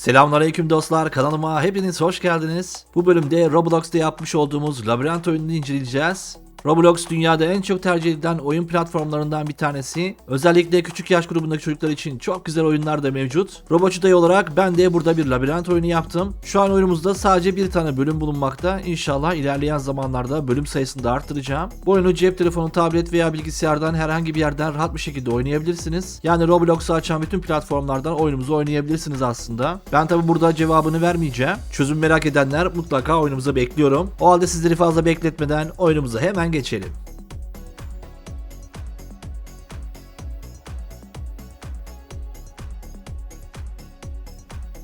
Selamünaleyküm dostlar kanalıma hepiniz hoş geldiniz. Bu bölümde Roblox'ta yapmış olduğumuz labirent oyununu inceleyeceğiz. Roblox dünyada en çok tercih edilen oyun platformlarından bir tanesi. Özellikle küçük yaş grubundaki çocuklar için çok güzel oyunlar da mevcut. Robocu Dayı olarak ben de burada bir labirent oyunu yaptım. Şu an oyunumuzda sadece bir tane bölüm bulunmakta. İnşallah ilerleyen zamanlarda bölüm sayısını da arttıracağım. Bu oyunu cep telefonu, tablet veya bilgisayardan herhangi bir yerden rahat bir şekilde oynayabilirsiniz. Yani Roblox'u açan bütün platformlardan oyunumuzu oynayabilirsiniz aslında. Ben tabi burada cevabını vermeyeceğim. Çözüm merak edenler mutlaka oyunumuza bekliyorum. O halde sizleri fazla bekletmeden oyunumuza hemen geçelim.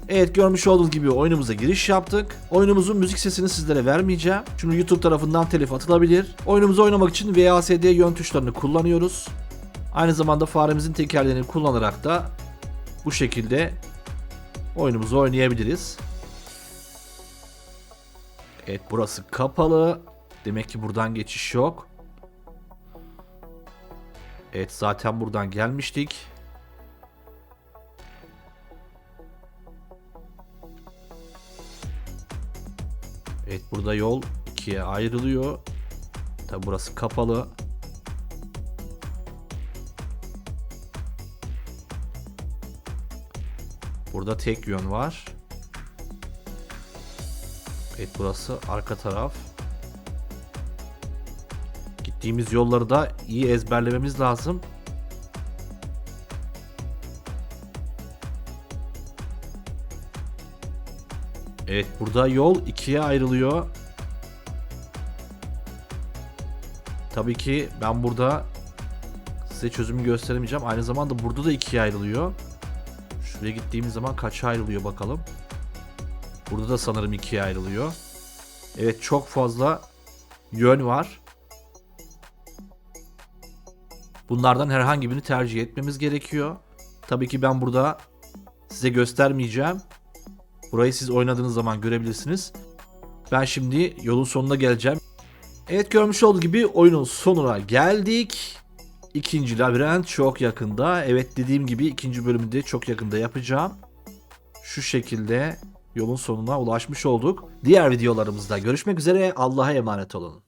Evet görmüş olduğunuz gibi oyunumuza giriş yaptık. Oyunumuzun müzik sesini sizlere vermeyeceğim. Çünkü YouTube tarafından telif atılabilir. Oyunumuzu oynamak için VASD yön tuşlarını kullanıyoruz. Aynı zamanda faremizin tekerlerini kullanarak da bu şekilde oyunumuzu oynayabiliriz. Evet burası kapalı. Demek ki buradan geçiş yok. Evet zaten buradan gelmiştik. Evet burada yol ikiye ayrılıyor. Tabi burası kapalı. Burada tek yön var. Evet burası arka taraf. Gittiğimiz yolları da iyi ezberlememiz lazım. Evet burada yol ikiye ayrılıyor. Tabii ki ben burada size çözümü gösteremeyeceğim. Aynı zamanda burada da ikiye ayrılıyor. Şuraya gittiğimiz zaman kaça ayrılıyor bakalım. Burada da sanırım ikiye ayrılıyor. Evet çok fazla yön var. Bunlardan herhangi birini tercih etmemiz gerekiyor. Tabii ki ben burada size göstermeyeceğim. Burayı siz oynadığınız zaman görebilirsiniz. Ben şimdi yolun sonuna geleceğim. Evet görmüş olduğunuz gibi oyunun sonuna geldik. İkinci labirent çok yakında. Evet dediğim gibi ikinci bölümü de çok yakında yapacağım. Şu şekilde yolun sonuna ulaşmış olduk. Diğer videolarımızda görüşmek üzere. Allah'a emanet olun.